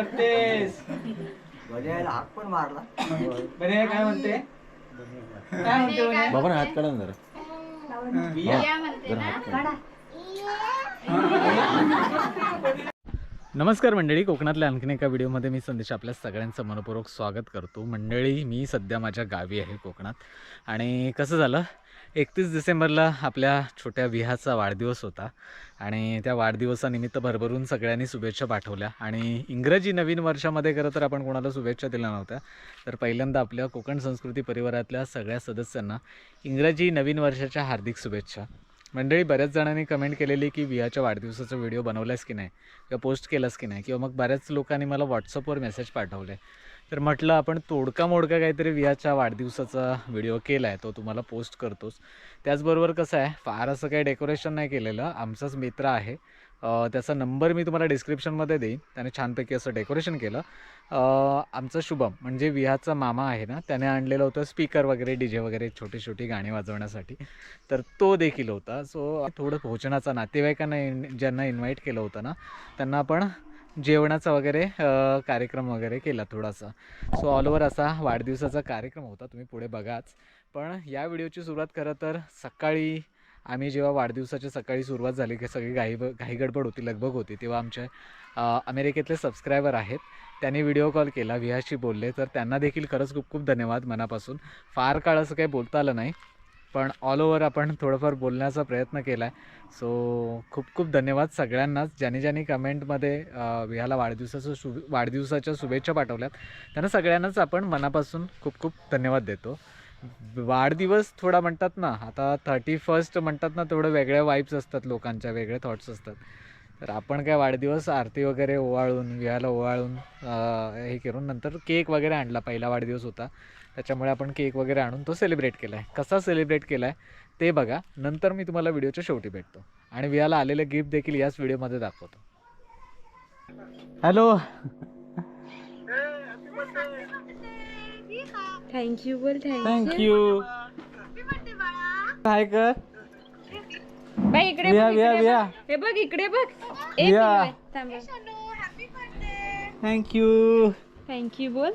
करतेस. बजायला हाक पण मारला. बरे काय म्हणते? काय म्हणते बने? बाबा हात काढा ना जरा. बिया? जरा हात काढा. नमस्कार मंडळी कोकणातल्या आणखीन एका व्हिडिओमध्ये मी संदेश आपल्या सगळ्यांचं मनपूर्वक स्वागत करतो. मंडळी मी सध्या माझ्या गावी आहे कोकणात. आणि कसं झालं? एकतीस डिसेंबरला आपल्या छोट्या विहाचा वाढदिवस होता आणि त्या वाढदिवसानिमित्त भरभरून सगळ्यांनी शुभेच्छा पाठवल्या. आणि इंग्रजी नवीन वर्षामध्ये खरं तर आपण कोणाला शुभेच्छा दिल्या नव्हत्या तर पहिल्यांदा आपल्या कोकण संस्कृती परिवारातल्या सगळ्या सदस्यांना इंग्रजी नवीन वर्षाच्या हार्दिक शुभेच्छा. मंडळी बऱ्याच जणांनी कमेंट केलेली की विहाच्या वाढदिवसाचा व्हिडिओ बनवलास की नाही? किंवा पोस्ट केलास की नाही? किंवा मग बऱ्याच लोकांनी मला व्हॉट्सअपवर मेसेज पाठवले. तर म्हटलं आपण तोडका मोडका काहीतरी वियाच्या वाढदिवसाचा व्हिडिओ केला आहे तो तुम्हाला पोस्ट करतोच. त्याचबरोबर कसं आहे फार असं काही डेकोरेशन नाही केलेलं. आमचाच मित्र आहे. त्याचा नंबर मी तुम्हाला डिस्क्रिप्शनमध्ये देईन. त्याने छानपैकी असं डेकोरेशन केलं. आमचं आमचा शुभम म्हणजे विहाचा मामा आहे ना त्याने आणलेलं होतं स्पीकर वगैरे डी जे वगैरे छोटी छोटी गाणी वाजवण्यासाठी. तर तो देखील होता. सो थोडं भोजनाचा नातेवाईकांना इन ज्यांना इन्व्हाइट केलं होतं ना त्यांना आपण जेवणाचा वगैरे कार्यक्रम वगैरे केला थोडासा. सो ऑल ओव्हर असा वाढदिवसाचा कार्यक्रम होता तुम्ही पुढे बघाच. पण या व्हिडिओची सुरुवात खरं तर सकाळी आम्ही जेव्हा वाढदिवसाची सकाळी सुरुवात झाली की सगळी घाई घाई गडबड होती लगबग होती तेव्हा आमचे अमेरिकेतले सबस्क्रायबर आहेत. त्यांनी व्हिडिओ कॉल केला विहाशी बोलले. तर त्यांना देखील खरंच खूप खूप धन्यवाद मनापासून. फार काळ असं काही बोलता आलं नाही. पण ऑल ओव्हर आपण थोडंफार बोलण्याचा प्रयत्न केला आहे सो खूप खूप धन्यवाद सगळ्यांनाच. ज्यांनी ज्यांनी कमेंटमध्ये विहाला वाढदिवसाचं शुभ वाढदिवसाच्या शुभेच्छा पाठवल्यात त्यांना सगळ्यांनाच आपण मनापासून खूप खूप धन्यवाद देतो. वाढदिवस थोडा म्हणतात ना आता थर्टी फर्स्ट म्हणतात ना थोडं वेगळ्या वाईब्स असतात लोकांच्या वेगळे थॉट्स असतात. तर आपण काय वाढदिवस आरती वगैरे ओवाळून विहाला ओवाळून हे करून नंतर केक वगैरे आणला पहिला वाढदिवस होता. त्याच्यामुळे आपण केक वगैरे आणून तो सेलिब्रेट केला आहे कसा सेलिब्रेट केला आहे ते बघा. नंतर मी तुम्हाला व्हिडिओच्या शेवटी भेटतो. आणि वियाला आलेलं गिफ्ट देखील याच व्हिडिओमध्ये दाखवतो. हॅलो. थँक्यू बोल थँक्यू काय कर बाई इकडे विया बघ, इकडे बघ. हे बघ इकडे बघ. एक विया. मिनिट, थांब. थँक्यू थँक्यू बोल.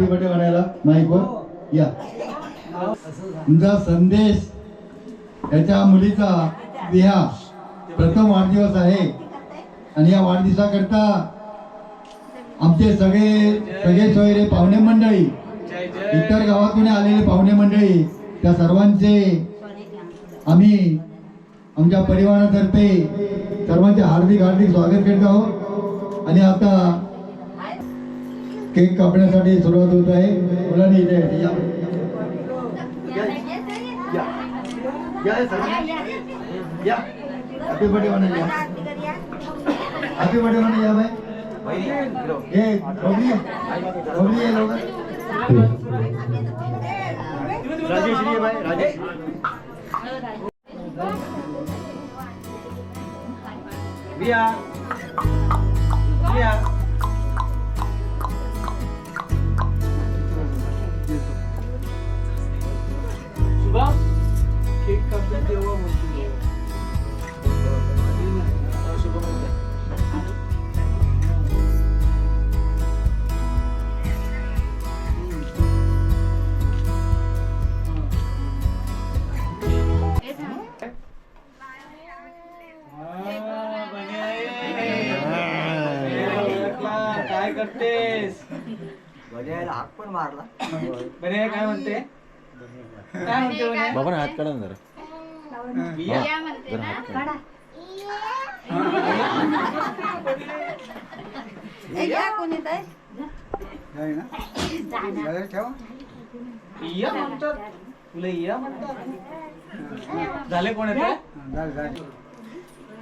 यायचं आहे हॅपी बर्थडे म्हणायला माईकवर या. तुमचा संदेश त्याच्या मुलीचा देहा प्रथम वाढदिवस आहे. आणि या वाढदिवसाकरता आमचे सगळे सगळे सोयरे पाहुणे मंडळी इतर गावातून आलेले पाहुणे मंडळी त्या सर्वांचे आम्ही आमच्या परिवारातर्फे सर्वांचे हार्दिक हार्दिक स्वागत करत आहोत. आणि आता केक कापण्यासाठी सुरुवात होत आहे. मुलांनी इथे या. या. हॅपी बर्थडे म्हणाले या. हॅपी बर्थडे म्हणाले या बाय हे बबली आहे. आहे राजेश्री आहे राजेश. काय करतेस? बजायला हाक पण मारला. बने काय म्हणते? काय म्हणते बने? बाबा ना हात काढा ना जरा. बिया? जरा हात काढा. इया म्हणतात. तुला इया म्हणतात. झाले कोण येते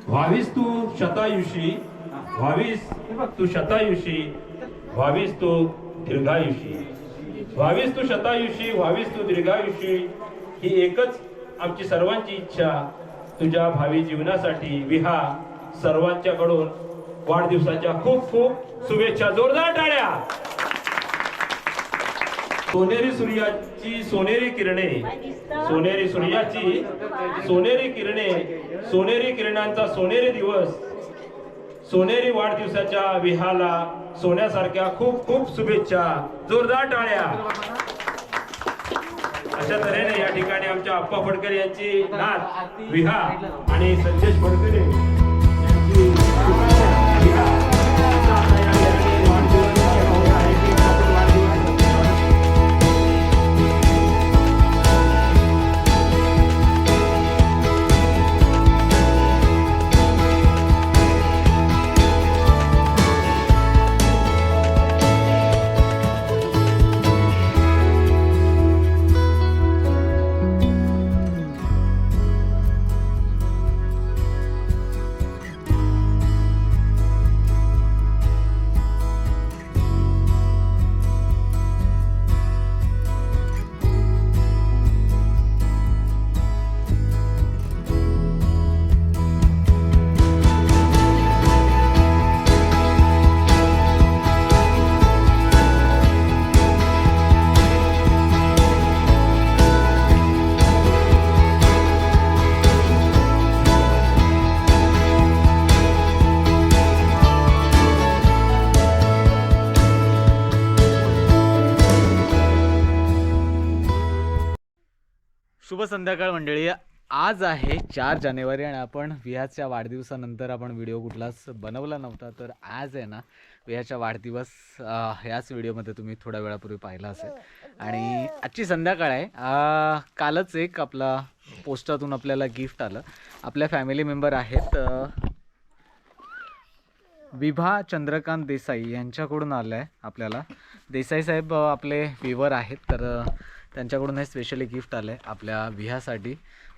व्हावीस तू शतायुषी. व्हावीस तू शतायुषी व्हावीस तू दीर्घायुषी. व्हावीस तू शतायुषी व्हावीस तू दीर्घायुषी ही एकच आमची सर्वांची इच्छा. तुझ्या भावी जीवनासाठी विहा सर्वांच्याकडून वाढदिवसाच्या खूप खूप शुभेच्छा. जोरदार टाळ्या! सोनेरी सूर्याची सोनेरी किरणे सोनेरी सूर्याची सोनेरी किरणे सोनेरी किरणांचा सोनेरी दिवस सोनेरी वाढदिवसाच्या विहाला सोन्यासारख्या खूप खूप शुभेच्छा. जोरदार टाळ्या. अशा तऱ्हेने या ठिकाणी आमच्या आप्पा फडकर यांची नाथ विहा आणि संदेश फडकरे यांची शुभ संध्याकाळ मंडळी. आज आहे चार जानेवारी आणि आपण विहाच्या वाढदिवसानंतर आपण व्हिडिओ कुठलाच बनवला नव्हता. तर आज आहे ना विहाच्या वाढदिवस ह्याच व्हिडिओमध्ये तुम्ही थोड्या वेळापूर्वी पाहिला असेल. आणि आजची संध्याकाळ आहे. कालच एक आपला पोस्टातून आपल्याला गिफ्ट आलं. आपल्या फॅमिली मेंबर आहेत विभा चंद्रकांत देसाई यांच्याकडून आलं आहे आपल्याला. देसाई साहेब आपले विवर आहेत. तर त्यांच्याकडून हे स्पेशली गिफ्ट आलं आहे आपल्या विहासाठी.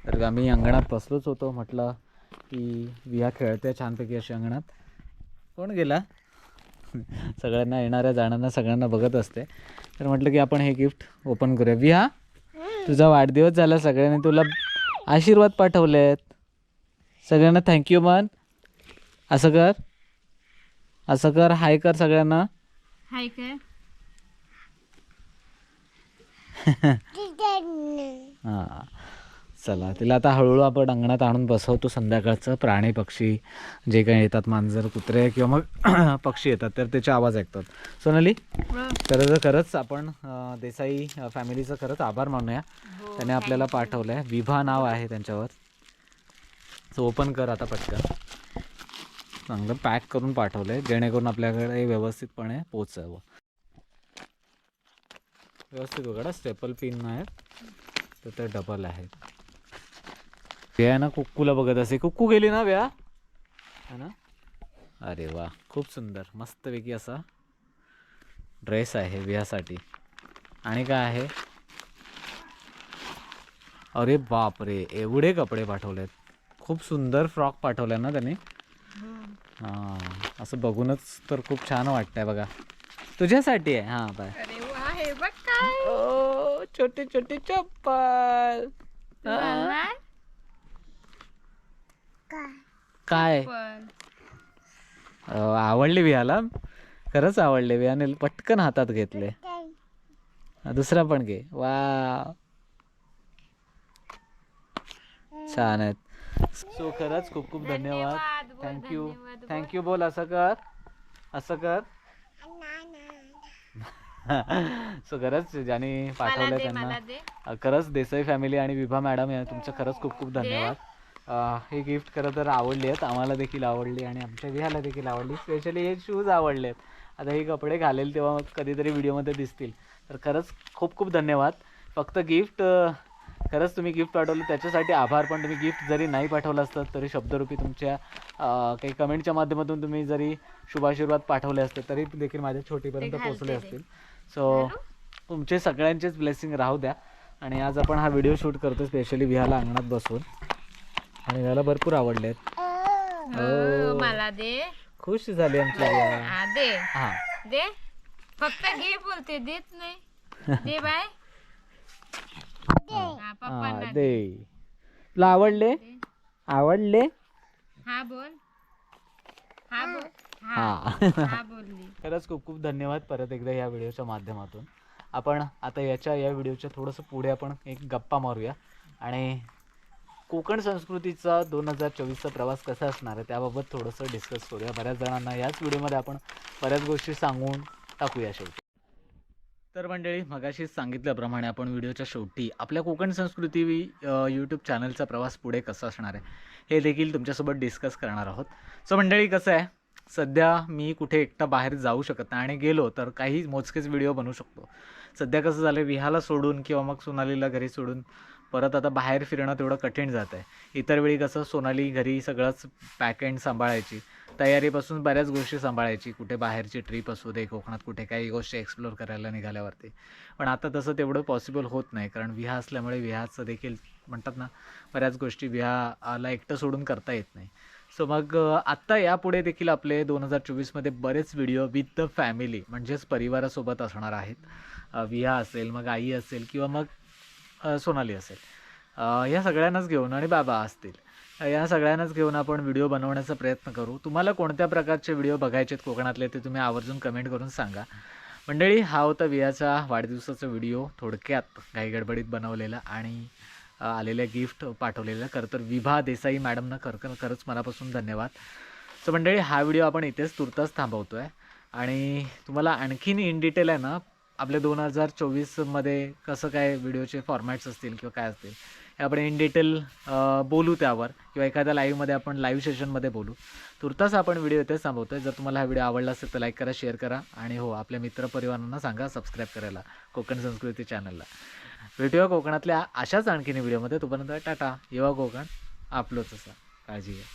तर आम्ही अंगणात बसलोच होतो. म्हटलं की विहा खेळते छानपैकी अशी अंगणात. कोण गेला? सगळ्यांना येणाऱ्या जाणाऱ्या सगळ्यांना बघत असते. तर म्हटलं की आपण हे गिफ्ट ओपन करूया. विहा तुझा वाढदिवस झाला. सगळ्यांनी तुला आशीर्वाद पाठवले आहेत सगळ्यांना थँक्यू मन असं कर. असं कर. हाय कर सगळ्यांना. हाय काय हां. चला तिला आता हळूहळू आपण अंगणात आणून बसवतो संध्याकाळचं. प्राणी पक्षी जे काही येतात मांजर कुत्रे किंवा मग पक्षी येतात तर त्याचे आवाज ऐकतात. सोनाली तर खरंच आपण देसाई फॅमिलीचं खरंच आभार मानूया. त्याने आपल्याला पाठवलं आहे विभा नाव आहे त्यांच्यावर. सो ओपन कर आता पटकन. चांगलं पॅक करून पाठवलं आहे जेणेकरून आपल्याकडे व्यवस्थितपणे पोचावं व्यवस्थित बघा स्टेपल पिन आहेत तर ते डबल आहेत. व्या ना कुक्कूला बघत असे. कुक्कू गेली ना व्या? है ना? अरे वा खूप सुंदर. मस्तपैकी असा ड्रेस आहे व्यासाठी. आणि काय आहे? अरे बाप रे एवढे कपडे पाठवलेत. खूप सुंदर फ्रॉक पाठवलाय ना त्याने. हां असं बघूनच तर खूप छान वाटतंय बघा. तुझ्यासाठी आहे. हां बाय. हे बघ काय ओ छोटी छोटी चप्पल. हा? काय? पण अं, आवडली खरंच आवडले विहाने पटकन हातात घेतले. हा, दुसरा पण घे. वा. छान आहेत. सो खरंच खूप खूप धन्यवाद. धन्यवाद बोल, थँक्यू धन्यवाद बोल. थँक्यू बोल. असं कर. असं कर. सो खरंच ज्यांनी पाठवलं त्यांना. खरंच देसाई फॅमिली आणि विभा मॅडम या तुमचं खरंच खूप खूप धन्यवाद. हे गिफ्ट खरं तर आवडली आहेत आम्हाला देखील आवडली आणि आमच्या विहाला देखील आवडली. स्पेशली हे शूज आवडले आहेत. आता हे कपडे घालेल तेव्हा मग कधीतरी व्हिडिओमध्ये दिसतील. तर खरंच खूप खूप धन्यवाद. फक्त गिफ्ट खरंच तुम्ही गिफ्ट पाठवलं त्याच्यासाठी आभार. पण तुम्ही गिफ्ट जरी नाही पाठवलं असतं तरी शब्दरूपी तुमच्या काही कमेंटच्या माध्यमातून तुम्ही जरी शुभाशीर्वाद पाठवले असते तरी देखील माझ्या छोटीपर्यंत ते. असतील. सो तुमचे सगळ्यांचेच ब्लेसिंग राहू द्या. आणि आज आपण हा व्हिडिओ शूट करतो स्पेशली विहाला अंगणात बसून. आणि विहाला भरपूर आवडले हो, मला दे. खुश झाली आमची विहा हा दे. हा. दे. फक्त घे बोलते देत नाही. दे बाय. हा. दे. तुला आवडले? आवडले? हा बोल. हा बोल. हा. हा. हा बोलली. खरंच खूप खूप धन्यवाद परत एकदा या व्हिडिओच्या माध्यमातून. आपण आता याच्या या व्हिडिओच्या थोडंसं पुढे आपण एक गप्पा मारूया. आणि कोकण संस्कृतीचा दोन हजार चोवीसचा प्रवास कसा असणार आहे त्याबाबत थोडंसं डिस्कस करूया. बऱ्याच जणांना याच व्हिडिओमध्ये आपण बऱ्याच गोष्टी सांगून टाकूया शेवटी. तर मंडळी मगाशीच सांगितल्याप्रमाणे आपण व्हिडिओच्या शेवटी आपल्या कोकण संस्कृती यूट्यूब चॅनलचा प्रवास पुढे कसा असणार आहे हे देखील तुमच्यासोबत डिस्कस करणार आहोत. सो मंडळी कसं आहे? सध्या मी कुठे एकटा बाहेर जाऊ शकत नाही आणि गेलो तर काही मोजकेच व्हिडिओ बनवू शकतो. सध्या कसं झालं विहाला सोडून किंवा मग सोनालीला घरी सोडून परत आता बाहेर फिरणं तेवढं कठीण जात आहे इतर वेळी कसं सोनाली घरी सगळंच पॅक एंड सांभाळायची तयारीपासून बऱ्याच गोष्टी सांभाळायची कुठे बाहेरची ट्रिप असू दे कोकणात कुठे काही गोष्टी एक्सप्लोअर करायला निघाल्यावरती. पण आता तसं तेवढं पॉसिबल होत नाही कारण विहा असल्यामुळे विहाचं देखील म्हणतात ना बऱ्याच गोष्टी विहाला एकटं सोडून करता येत नाही. सो मग आत्ता यापुढे देखील आपले दोन हजार चोवीसमध्ये बरेच व्हिडिओ विथ द फॅमिली म्हणजेच परिवारासोबत असणार आहेत. विहा असेल मग आई असेल किंवा मग सोनाली असेल. या सगळ्यांनाच घेऊन आणि बाबा असतील. या सगळ्यांनाच घेऊन आपण व्हिडिओ बनवण्याचा प्रयत्न करू. तुम्हाला कोणत्या प्रकारचे व्हिडिओ बघायचे आहेत कोकणातले ते तुम्ही आवर्जून कमेंट करून सांगा. मंडळी हा होता वियाचा वाढदिवसाचा व्हिडिओ थोडक्यात घाईगडबडीत बनवलेला आणि आलेल्या गिफ्ट पाठवलेल्या. खरं तर विभा देसाई मॅडमनं खर खरं खरंच मनापासून धन्यवाद. सो मंडळी हा व्हिडिओ आपण इथेच तुर्तास थांबवतो आहे आणि तुम्हाला आणखीन इन डिटेल आहे ना आपल्या दोन हजार चोवीसमध्ये कसं काय व्हिडिओचे फॉर्मॅट्स असतील किंवा काय असतील हे आपण इन डिटेल बोलू त्यावर. किंवा एखाद्या लाईव्हमध्ये आपण लाईव्ह सेशनमध्ये बोलू. तुर्तास आपण व्हिडिओ इथेच थांबवतो आहे जर तुम्हाला हा व्हिडिओ आवडला असेल तर लाईक करा शेअर करा. आणि हो आपल्या मित्रपरिवारांना सांगा सबस्क्राईब करायला. कोकण संस्कृती चॅनलला भेटूया कोकणातल्या अशाच आणखीन व्हिडिओमध्ये तोपर्यंत टाटा. येवा कोकण. आपलोच असा. काळजी घ्या.